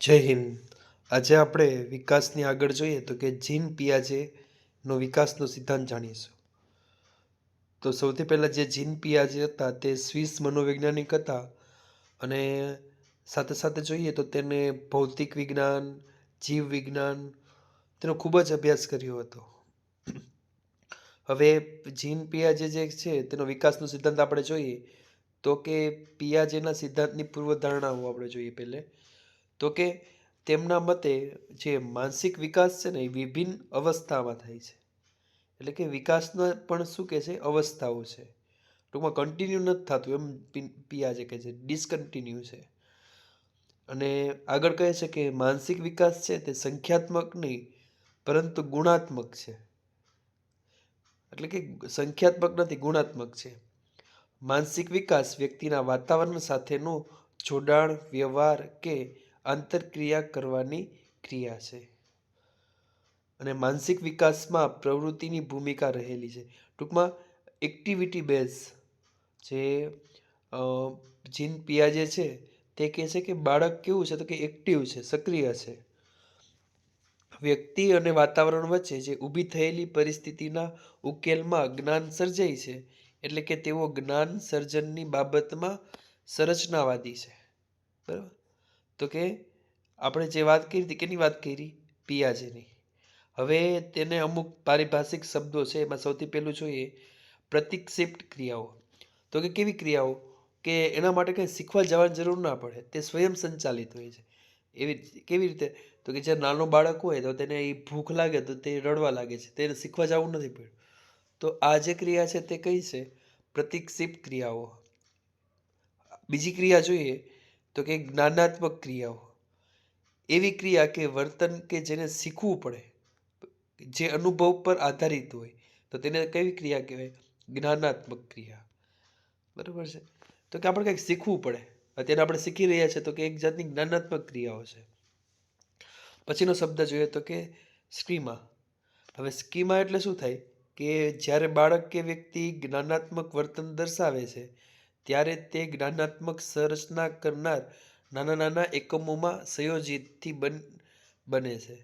જય હિન્દ. આજે આપણે વિકાસની આગળ જોઈએ તો કે જીન પિયાજેનો વિકાસનો સિદ્ધાંત જાણીશું. તો સૌથી પહેલાં જે જીન પિયાજે હતા તે સ્વિસ મનોવૈજ્ઞાનિક હતા અને સાથે સાથે જોઈએ તો તેને ભૌતિક વિજ્ઞાન, જીવ વિજ્ઞાન તેનો ખૂબ જ અભ્યાસ કર્યો હતો. હવે જીન પિયાજે જે છે તેનો વિકાસનો સિદ્ધાંત આપણે જોઈએ તો કે પિયાજેના સિદ્ધાંતની પૂર્વધારણાઓ આપણે જોઈએ પહેલે. તો કે તેમના મતે જે માનસિક વિકાસ છે ને એ વિભિન્ન અવસ્થામાં થાય છે. એટલે કે વિકાસના પણ શું કહે છે? અવસ્થાઓ છે. ટૂંકમાં કન્ટિન્યુ નથી થતું, એમ પિયાજે કહે છે ડિસકન્ટિન્યુ છે. અને આગળ કહે છે કે માનસિક વિકાસ છે તે સંખ્યાત્મક નહીં, પરંતુ ગુણાત્મક છે. એટલે કે સંખ્યાત્મક નથી, ગુણાત્મક છે. માનસિક વિકાસ વ્યક્તિના વાતાવરણ સાથેનું જોડાણ, વ્યવહાર કે આંતરક્રિયા કરવાની ક્રિયા છે. અને માનસિક વિકાસમાં પ્રવૃત્તિની ભૂમિકા રહેલી છે. ટૂંકમાં એક્ટિવિટી બેઝ જે જીન પિયાજે છે, તે કહે છે કે બાળક કેવું છે તો કે એક્ટિવ છે, સક્રિય છે. વ્યક્તિ અને વાતાવરણ વચ્ચે જે ઊભી થયેલી પરિસ્થિતિના ઉકેલમાં જ્ઞાન સર્જાય છે, એટલે કે તેઓ જ્ઞાન સર્જનની બાબતમાં સંરચનાવાદી છે. બરાબર? તો કે આપણે જે વાત કરી હતી કેની વાત કરી? પિયાજેની. હવે તેને અમુક પારિભાષિક શબ્દો છે, એમાં સૌથી પહેલું જોઈએ પ્રતિક્ષિપ્ત ક્રિયાઓ. તો કે કેવી ક્રિયાઓ? કે એના માટે કંઈ શીખવા જવાની જરૂર ના પડે, તે સ્વયં સંચાલિત હોય છે. એવી કેવી રીતે? તો કે જ્યારે નાનો બાળક હોય તો તેને એ ભૂખ લાગે તો તે રડવા લાગે છે, તેને શીખવા જવું નથી પડ્યું. તો આ જે ક્રિયા છે તે કઈ છે? પ્રતિક્ષિપ્ત ક્રિયાઓ. બીજી ક્રિયા જોઈએ તો કે જ્ઞાનાત્મક ક્રિયાઓ. એવી ક્રિયા કે વર્તન કે જેને શીખવું પડે, જે અનુભવ પર આધારિત હોય, તો તેને કેવી ક્રિયા કહેવાય? જ્ઞાનાત્મક ક્રિયા. બરાબર છે? તો કે આપણે કંઈક શીખવું પડે, અત્યારે આપણે શીખી રહ્યા છીએ તો કે એક જાતની જ્ઞાનાત્મક ક્રિયાઓ છે. પછીનો શબ્દ જોઈએ તો કે સ્કીમા. હવે સ્કીમા એટલે શું થાય? કે જ્યારે બાળક કે વ્યક્તિ જ્ઞાનાત્મક વર્તન દર્શાવે છે ત્યારે તે જ્ઞાનાત્મક સંરચના કરનાર નાના નાના એકમોમાં સંયોજિતથી બન, બને છે.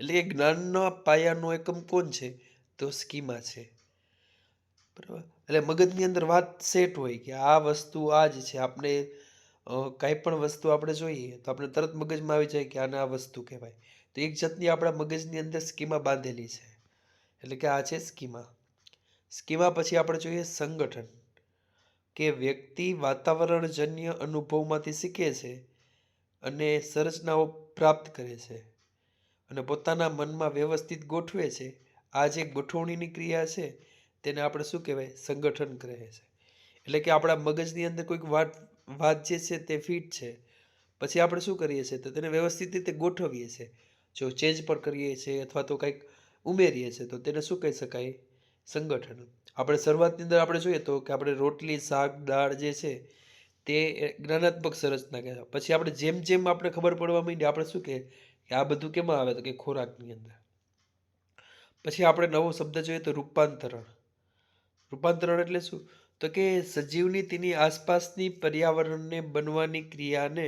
એટલે કે જ્ઞાનના પાયાનો એકમ કોણ છે? તો સ્કીમા છે. બરાબર? એટલે મગજની અંદર વાત સેટ હોય કે આ વસ્તુ આ જ છે. આપણે કાંઈ પણ વસ્તુ આપણે જોઈએ તો આપણે તરત મગજમાં આવી જાય કે આને આ વસ્તુ કહેવાય. તો એક જાતની આપણા મગજની અંદર સ્કીમા બાંધેલી છે. એટલે કે આ છે સ્કીમા. સ્કીમા પછી આપણે જોઈએ સંગઠન. કે વ્યક્તિ વાતાવરણજન્ય અનુભવમાંથી શીખે છે અને સંરચનાઓ પ્રાપ્ત કરે છે અને પોતાના મનમાં વ્યવસ્થિત ગોઠવે છે. આ જે ગોઠવણીની ક્રિયા છે તેને આપણે શું કહેવાય? સંગઠન કહે છે. એટલે કે આપણા મગજની અંદર કોઈક વાત વાત જે છે તે ફિટ છે. પછી આપણે શું કરીએ છીએ? તો તેને વ્યવસ્થિત રીતે ગોઠવીએ છીએ. જો ચેન્જ પણ કરીએ છીએ અથવા તો કંઈક ઉમેરીએ છીએ તો તેને શું કહી શકાય? સંગઠન. આપણે શરૂઆતની અંદર આપણે જોઈએ તો કે આપણે રોટલી, શાક, દાળ જે છે, તે જ્ઞાનાત્મક સંરચના કહેવાય પછી આપણે જેમ જેમ આપણે ખબર પડવા માંડી, આપણે શું કે આ બધું કેમાં આવે તો કે ખોરાકની અંદર. પછી આપણે નવો શબ્દ જોઈએ તો રૂપાંતરણ. રૂપાંતરણ એટલે શું? તો કે સજીવની તેની આસપાસની પર્યાવરણને બનવાની ક્રિયાને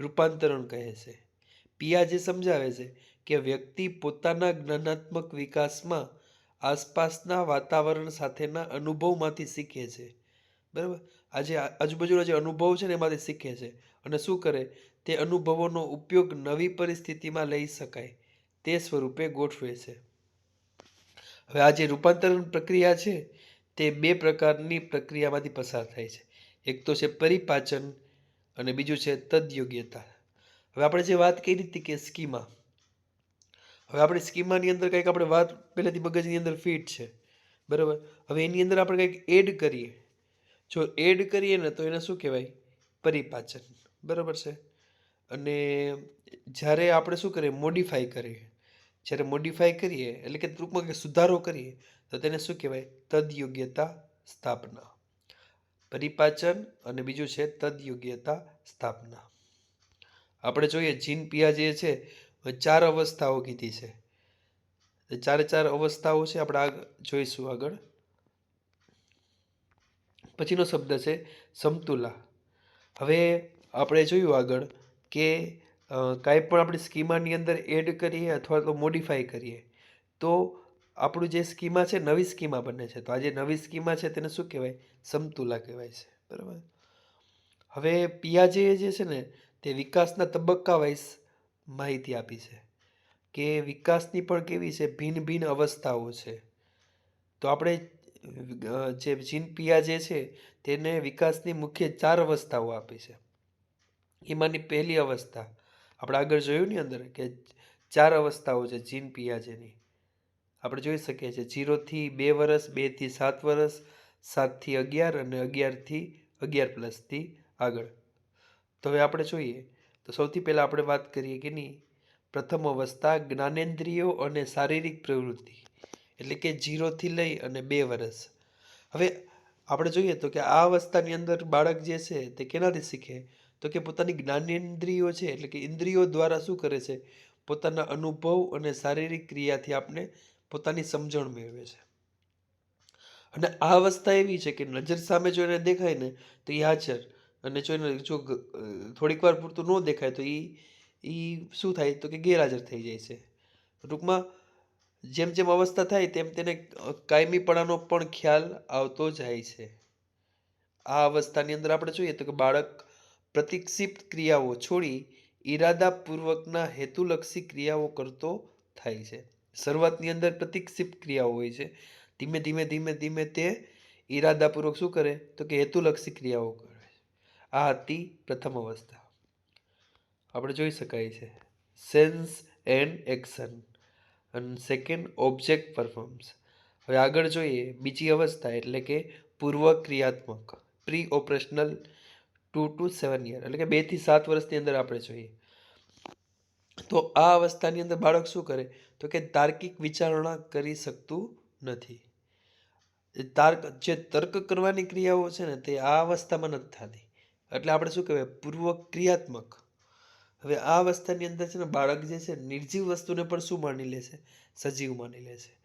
રૂપાંતરણ કહે છે. પિયા જે સમજાવે છે કે વ્યક્તિ પોતાના જ્ઞાનાત્મક વિકાસમાં આસપાસના વાતાવરણ સાથેના અનુભવમાંથી શીખે છે. બરાબર? આજે આજુબાજુના જે અનુભવ છે ને એમાંથી શીખે છે. અને શું કરે? તે અનુભવોનો ઉપયોગ નવી પરિસ્થિતિમાં લઈ શકાય. તે સ્વરૂપે ગોઠવે છે. હવે આ જે રૂપાંતરણ પ્રક્રિયા છે, તે બે પ્રકારની પ્રક્રિયામાંથી પસાર થાય છે. એક તો છે પરિપાચન અને બીજું છે તદયોગ્યતા. હવે આપણે જે વાત કરી હતી કે સ્કીમા હવે આપણે સ્કીમાની અંદર કંઈક આપણે વાત પહેલેથી મગજની અંદર ફિટ છે. બરાબર? હવે એની અંદર આપણે કંઈક એડ કરીએ. જો એડ કરીએ ને તો એને શું કહેવાય? પરિપાચન. બરાબર છે? અને જ્યારે આપણે શું કરીએ? મોડિફાઈ કરીએ. જ્યારે મોડિફાઈ કરીએ, એટલે કે ટૂંકમાં કે સુધારો કરીએ, તો તેને શું કહેવાય? તદયોગ્યતા સ્થાપના. પરિપાચન અને બીજું છે તદયોગ્યતા સ્થાપના. આપણે જોઈએ, જીન પિયાજે છે ચાર અવસ્થાઓ કીધી છે. ચારે ચાર અવસ્થાઓ છે, આપણે આ જોઈશું આગળ. પછીનો શબ્દ છે, સમતુલા. હવે આપણે જોયું આગળ કે કાંઈ પણ આપણી સ્કીમાની અંદર એડ કરીએ અથવા તો મોડિફાઈ કરીએ, તો આપણું જે સ્કીમા છે, નવી સ્કીમા બને છે. તો આ જે નવી સ્કીમા છે, તેને શું કહેવાય? સમતુલા કહેવાય છે. બરાબર? હવે પિયાજે જે છે ને, તે વિકાસના તબક્કા વાઇઝ માહિતી આપી છે કે વિકાસની પણ કેવી છે? ભિન્ન ભિન્ન અવસ્થાઓ છે. તો આપણે જે જીન પિયાજે છે તેને વિકાસની મુખ્ય ચાર અવસ્થાઓ આપી છે. એમાંની પહેલી અવસ્થા, આપણે આગળ જોયું ની અંદર કે ચાર અવસ્થાઓ છે જીન. પિયાજેની આપણે જોઈ શકીએ છીએ જીરોથી બે વર્ષ બેથી સાત વર્ષ સાતથી અગિયાર અને અગિયારથી અગિયાર પ્લસથી આગળ. તો હવે આપણે જોઈએ તો સૌથી પહેલાં આપણે વાત કરીએ કે નહીં, પ્રથમ અવસ્થા જ્ઞાનેન્દ્રિયો અને શારીરિક પ્રવૃત્તિ, એટલે કે જીરોથી લઈ અને બે વર્ષ હવે આપણે જોઈએ તો કે આ અવસ્થાની અંદર બાળક જે છે તે કેનાથી શીખે? તો કે પોતાની જ્ઞાનેન્દ્રિયો છે, એટલે કે ઇન્દ્રિયો દ્વારા શું કરે છે? પોતાના અનુભવ અને શારીરિક ક્રિયાથી આપણે પોતાની સમજણ મેળવે છે. અને આ અવસ્થા એવી છે કે નજર સામે જો એને દેખાય ને, તો એ હાજર. અને જો એને જો થોડીક વાર પૂરતું ન દેખાય તો એ એ શું થાય તો કે ગેરહાજર થઈ જાય છે. ટૂંકમાં જેમ જેમ અવસ્થા થાય તેમ તેને કાયમીપણાનો પણ ખ્યાલ આવતો જાય છે. આ અવસ્થાની અંદર આપણે જોઈએ તો કે બાળક પ્રતિક્ષિપ્ત ક્રિયાઓ છોડી ઈરાદાપૂર્વકના હેતુલક્ષી ક્રિયાઓ કરતો થાય છે. શરૂઆતની અંદર પ્રતિક્ષિપ્ત ક્રિયાઓ હોય છે. ધીમે ધીમે ધીમે ધીમે તે ઈરાદાપૂર્વક શું કરે તો કે હેતુલક્ષી ક્રિયાઓ કરે. આ હતી પ્રથમ અવસ્થા. આપણે જોઈ શકાય છે. સેન્સ એન્ડ એક્શન અને સેકન્ડ ઓબ્જેક્ટ પરફોર્મ્સ હવે આગળ જોઈએ બીજી અવસ્થા એટલે કે પૂર્વ ક્રિયાત્મક pre operational two to seven year એટલે કે બેથી સાત વર્ષની અંદર આપણે જોઈએ. તો આ અવસ્થાની અંદર બાળક શું કરે? તો કે તાર્કિક વિચારણા કરી શકતું નથી. તાર્ક, જે તર્ક કરવાની ક્રિયાઓ છે ને તે આ અવસ્થામાં નથી થતી. એટલે આપણે શું કહેવાય? પૂર્વ ક્રિયાત્મક. હવે આ અવસ્થાની અંદર છે ને, બાળક જે છે, નિર્જીવ વસ્તુને પણ શું માની લે છે? સજીવ માની લે છે.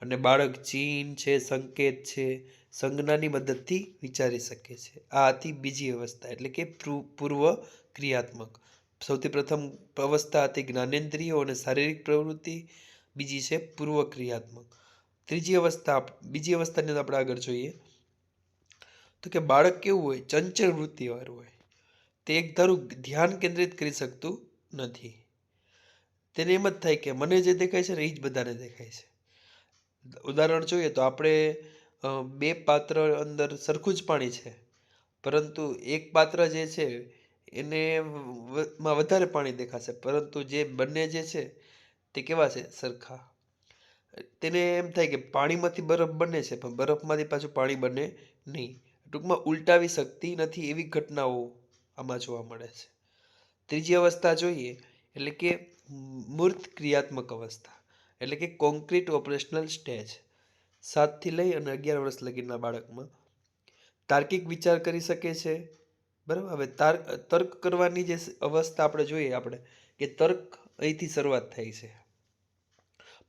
અને બાળક ચીન છે, સંકેત છે, સંજ્ઞાની મદદથી વિચારી શકે છે. આ હતી બીજી અવસ્થા, એટલે કે પૂર્વ ક્રિયાત્મક. સૌથી પ્રથમ અવસ્થા હતી જ્ઞાનેન્દ્રિયો અને શારીરિક પ્રવૃત્તિ, બીજી છે પૂર્વ ક્રિયાત્મક. ત્રીજી અવસ્થા, બીજી અવસ્થાની અંદર આપણે આગળ જોઈએ. તો કે બાળક કેવું હોય, ચંચળ વૃત્તિવાળું હોય. તે એક ધારું ધ્યાન કેન્દ્રિત કરી શકતું નથી. તેને એમ જ થાય કે મને જે દેખાય છે ને એ જ બધાને દેખાય છે. ઉદાહરણ જોઈએ તો આપણે બે પાત્ર અંદર સરખું જ પાણી છે. પરંતુ એક પાત્ર જે છે, એને માં વધારે પાણી દેખાશે. પરંતુ જે બંને જે છે, તે કેવા છે? સરખા. તેને એમ થાય કે પાણીમાંથી બરફ બને છે, પણ બરફમાંથી પાછું પાણી બને નહીં. ટૂંકમાં ઉલટાવી શકતી નથી એવી ઘટનાઓ આમાં જોવા મળે છે. ત્રીજી અવસ્થા જોઈએ એટલે કે મૂર્ત ક્રિયાત્મક અવસ્થા એટલે કે કોન્ક્રીટ ઓપરેશનલ સ્ટેજ. સાતથી લઈ અને અગિયાર વર્ષ લગીના બાળકમાં તાર્કિક વિચાર કરી શકે છે. બરાબર? હવે તાર્ક તર્ક કરવાની જે અવસ્થા આપણે જોઈએ આપણે કે તર્ક અહીંથી શરૂઆત થાય છે.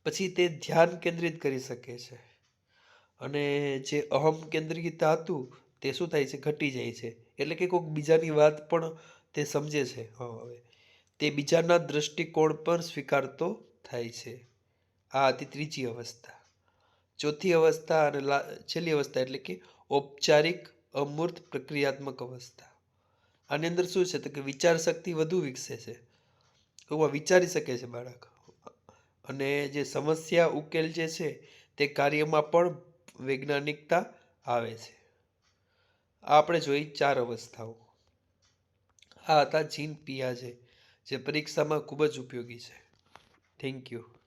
પછી તે ધ્યાન કેન્દ્રિત કરી શકે છે. અને જે અહમ કેન્દ્રિત હતું તે શું થાય છે? ઘટી જાય છે. એટલે કે કોઈક બીજાની વાત પણ તે સમજે છે. હવે. તે બીજાના દ્રષ્ટિકોણ પર સ્વીકારતો થાય છે. આ હતી ત્રીજી અવસ્થા. ચોથી અવસ્થા અને છેલ્લી અવસ્થા એટલે કે ઔપચારિક અમૂર્ત પ્રક્રિયાત્મક અવસ્થા. આની અંદર શું છે? તો કે વિચાર શક્તિ વધુ વિકસે છે. એવું વિચારી શકે છે બાળક. અને જે સમસ્યા ઉકેલ જે છે તે કાર્યમાં પણ વૈજ્ઞાનિકતા આવે છે. આપણે જોઈ ચાર અવસ્થાઓ. આ હતા જીન પિયાજે જે પરીક્ષામાં ખૂબ જ ઉપયોગી છે. Thank you